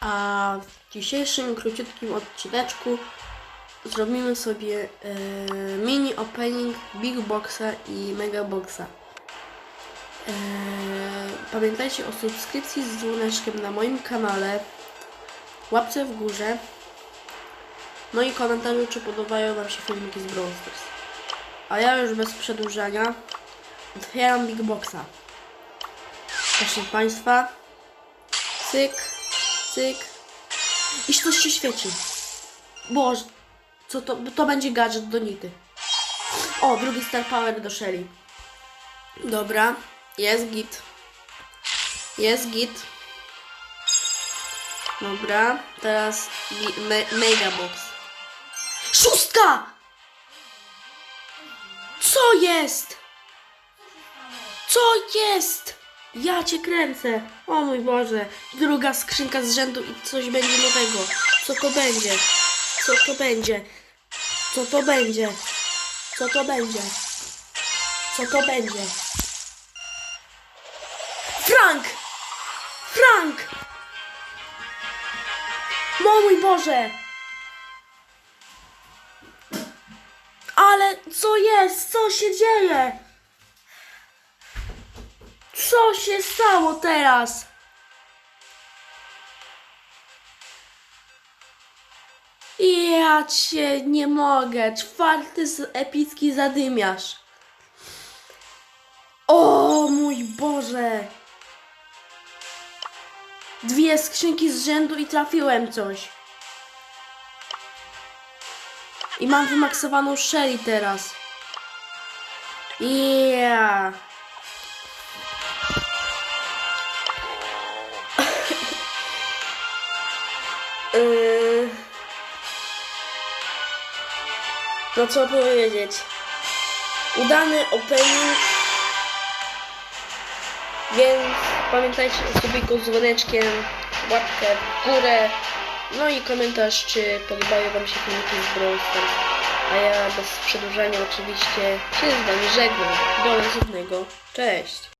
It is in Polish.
A w dzisiejszym króciutkim odcineczku zrobimy sobie e, mini opening Big Boxa i Mega Boxa. E, pamiętajcie o subskrypcji z dzwoneczkiem na moim kanale, łapce w górze, no i komentarzu, czy podobają Wam się filmiki z Brawl Stars. A ja już bez przedłużania otwieram Big Boxa. Proszę Państwa, cyk, cyk. I coś się świeci. Boże, co to? To będzie gadżet do Nity. O, drugi Star Power do Shelly. Dobra, jest git. Jest git. Dobra, teraz me Mega Box. Szóstka! Co jest? Co jest? Ja cię kręcę. O mój Boże. Druga skrzynka z rzędu i coś będzie nowego. Co to będzie? Co to będzie? Co to będzie? Co to będzie? Co to będzie? Frank! Frank! No mój Boże! Ale co jest? Co się dzieje? Co się stało teraz? Ja cię nie mogę. Czwarty epicki zadymiarz. O mój Boże. Dwie skrzynki z rzędu i trafiłem coś. I mam wymaksowaną Shelly teraz. Yeah. Yy... No co powiedzieć? Udany opening. Więc pamiętajcie o subiku z dzwoneczkiem, łapkę w górę. No i komentarz, czy podobają Wam się filmiki z Brawl. A ja bez przedłużania oczywiście się z Wami żegnam. Do następnego. Cześć!